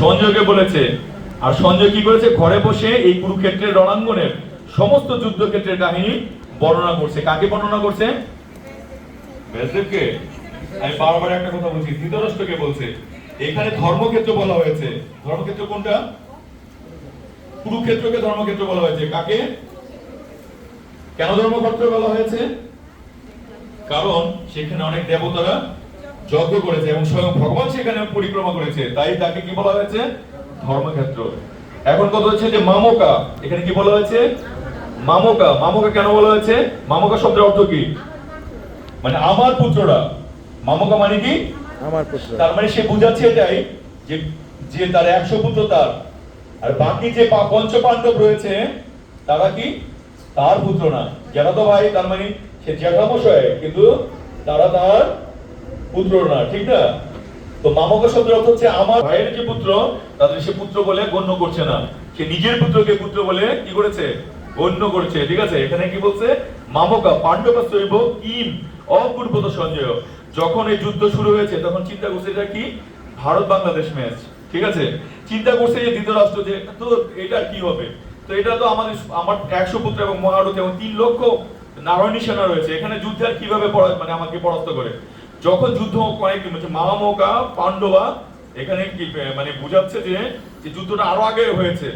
সঞ্জয়কে বলেছে। আর সঞ্জয় কি করেছে? ঘরে বসে এই কুরুক্ষেত্রের রণাঙ্গনের সমস্ত যুদ্ধক্ষেত্রের কাহিনী বর্ণনা করছে। কাকে বর্ণনা করছে? ব্যাসদেবকে? আমি বারবার একটা কথা বলছি, ধৃতরাষ্ট্রকে বলছে। এখানে ধর্মক্ষেত্র বলা হয়েছে। ধর্মক্ষেত্র কোনটা? কুরুক্ষেত্রকে ধর্মক্ষেত্র বলা হয়েছে। কাকে? কেন ধর্মক্ষেত্র বলা হয়েছে? কারণ সেখানে অনেক দেবতারা যজ্ঞ করেছে এবং স্বয়ং ভগবান সেখানে পরিক্রমা করেছে। তাই তাকে কি বলা হয়েছে? ধর্মক্ষেত্র। এখন কথা হচ্ছে যে মামকা এখানে কি বলা হয়েছে? মামকা। মামকা কেন বলা হয়েছে? মামকা শব্দের অর্থ কি? মানে আমার পুত্ররা। মামকা মানে কি? আমার পুত্র তার মানে সে বুঝাচ্ছে এটাই যে যে তার একশো পুত্র তার। আর বাকি যে পঞ্চ পাণ্ডব রয়েছে তারা কি? তার পুত্র না। যারা তো ভাই তার মানে সে জ্যাঠামশাই কিন্তু তারা তার পুত্র না, ঠিক না? তো মামকা শব্দের অর্থ হচ্ছে আমার ভাইয়ের যে পুত্র, তাদের সে পুত্র বলে গণ্য করছে না। সে নিজের পুত্রকে পুত্র বলে কি করেছে? গণ্য করছে, ঠিক আছে? এখানে কি বলছে? মামকা পাণ্ডবা শৈব কিম অপূর্বত সঞ্জয়। যখন এই যুদ্ধ শুরু হয়েছে, তখন চিন্তা করছে এটা কি? ভারত বাংলাদেশ ম্যাচ, ঠিক আছে? চিন্তা করছে যে ধৃতরাষ্ট্র যে, তো এটা কি হবে? তো এটা তো আমাদের, আমার একশো পুত্র এবং মহারথী এবং তিন লক্ষ নারায়ণী সেনা রয়েছে। এখানে যুদ্ধে আর কীভাবে মানে আমাকে পরাস্ত করে? যখন যুদ্ধ কয়েক হচ্ছে মামামোকা পাণ্ডবা এখানে কি মানে বুঝাচ্ছে যে যুদ্ধটা আরও আগে হয়েছে।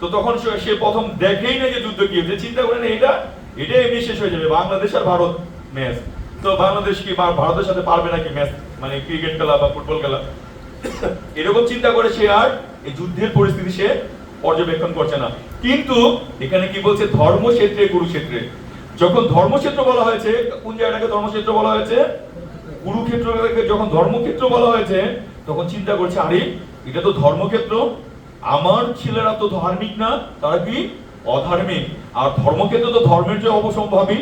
তো তখন সে- প্রথম দেখেই না যে যুদ্ধ কি হয়েছে, চিন্তা করে না এটা এটা এমনি শেষ হয়ে যাবে, বাংলাদেশ আর ভারত ম্যাচ তো বাংলাদেশ কি ভারতের সাথে পারবে নাকি ম্যাচ মানে ক্রিকেট খেলা বা ফুটবল খেলা? এরকম চিন্তা করে সে আর এই যুদ্ধের পরিস্থিতি সে পর্যবেক্ষণ করছে না। কিন্তু এখানে কি বলছে, ধর্মক্ষেত্রে, কুরুক্ষেত্রে। যখন ধর্মক্ষেত্র বলা হয়েছে, কোন জায়গাটাকে ধর্মক্ষেত্র বলা হয়েছে? কুরুক্ষেত্রকে যখন ধর্মক্ষেত্র বলা হয়েছে, তখন চিন্তা করছে, আরে, এটা তো ধর্মক্ষেত্র। আমার ছেলেরা তো ধার্মিক না, তারা কি অধার্মিক? আর ধর্মক্ষেত্র তো ধর্মের যে অবসম্ভাবী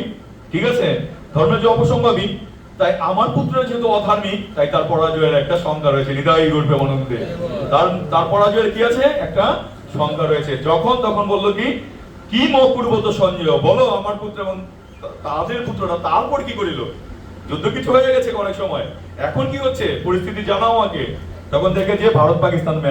ঠিক আছে? ধর্মের যে অবসম্ভাবী তাই আমার পুত্র যেহেতু অধার্মিক, তাই তার পরাজয়ের একটা সংজ্ঞা রয়েছে হৃদয় রূপে মনন্দে তার তার পরাজয়ের কি আছে? একটা সংজ্ঞা রয়েছে। যখন, তখন বলল কি কি মকুর্বত সঞ্জয়? বলো আমার পুত্র এবং তাদের পুত্রটা তারপর কি করিল? যুদ্ধ কিছু হয়ে গেছে অনেক সময়। এখন কি হচ্ছে? পরিস্থিতি জানাও আমাকে। তখন থেকে যে ভারত পাকিস্তান